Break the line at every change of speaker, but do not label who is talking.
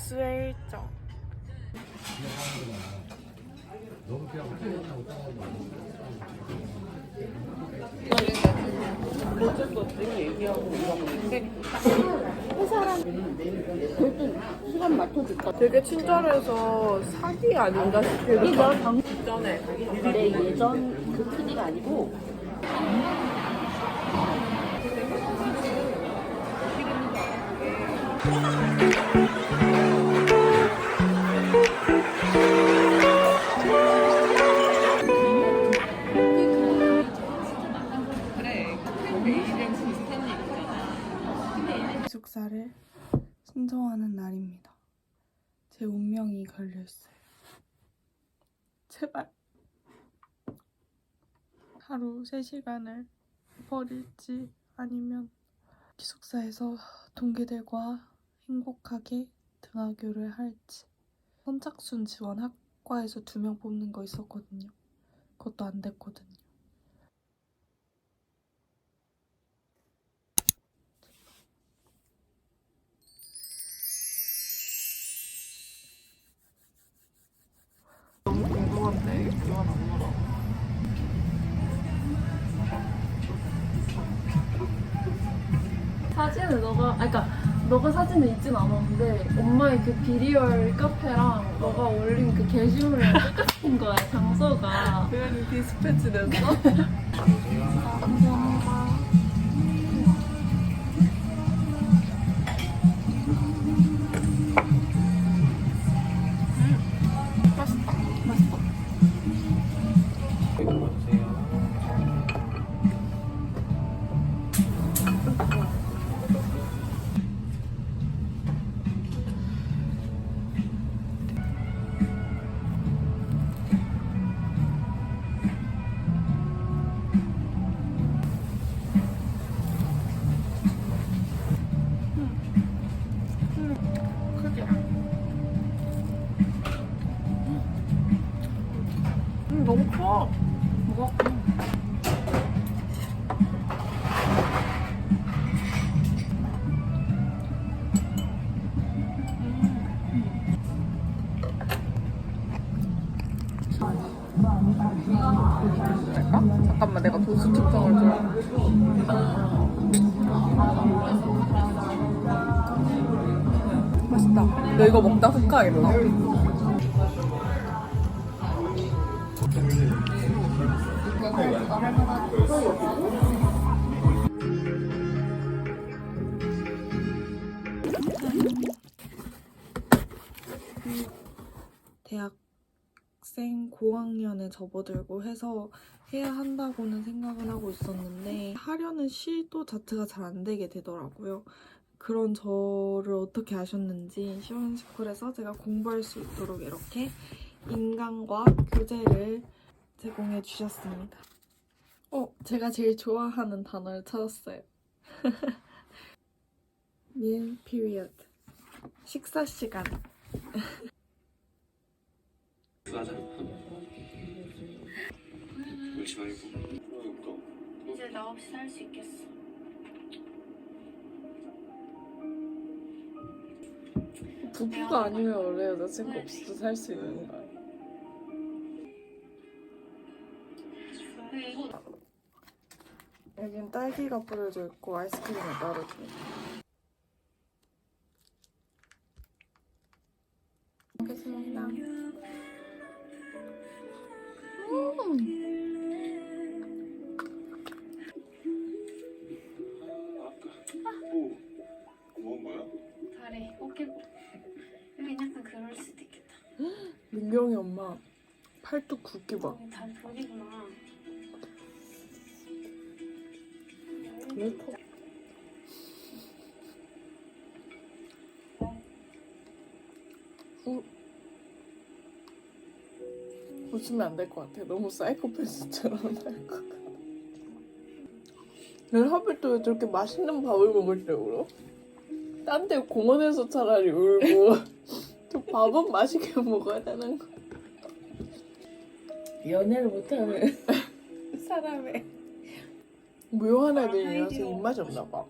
복수의 일정. 되게 친절해서 사기 아닌가 싶기도
이게 내가 방
전에.
내 예전 그 PD가 아니고
제 운명이 걸려있어요. 제발 하루 3시간을 버릴지 아니면 기숙사에서 동기들과 행복하게 등하교를 할지 선착순 지원 학과에서 두 명 뽑는 거 있었거든요. 그것도 안 됐거든요. 너무 궁금한데
사진을 너가, 아, 그니까, 너가 사진을 있진 않았는데, 엄마의 그 비리얼 카페랑 너가 올린 그 게시물이랑 똑같은 거야, 장소가.
그래도 디스패치 됐어? 맛있다. 음, 너무 커.
뭐가?
할까? 잠깐만, 내가 도수 측정을 좀. 맛있다. 너 이거 먹다 훅가겠다. 대학생 고학년에 접어들고 해서 해야 한다고는 생각은 하고 있었는데 하려는 시도 자체가 잘 안 되게 되더라고요. 그런 저를 어떻게 아셨는지 시원스쿨에서 제가 공부할 수 있도록 이렇게 인간과 교재를 제공해 주셨습니다. 어, 제가 제일 좋아하는 단어를 찾았어요. meal period. 식사 시간.
하자. 울지 말고.
이제 나 없이 살 수 있겠어.
부부가 아니면 원래 여자친구 없이도 살 수 있는 거야. 여긴 딸기가 뿌려져 있고 아이스크림이 따로 줘. 먹겠습니다. 음.
잘해. 약간 그럴 수도 있겠다.
민경이 엄마 팔뚝 굵기 봐.
다 돌이구나.
왜 커? 우... 웃으면 안 될 것 같아. 너무 사이코패스처럼 할 것 같아. 난 하필 또왜 저렇게 맛있는 밥을 먹을 때 울어? 딴데 공원에서 차라리 울고 저 밥은 맛있게 먹어야 되는 거.
연애를 못하는
사람의 묘한 애들이라서 입맛이 없나 봐.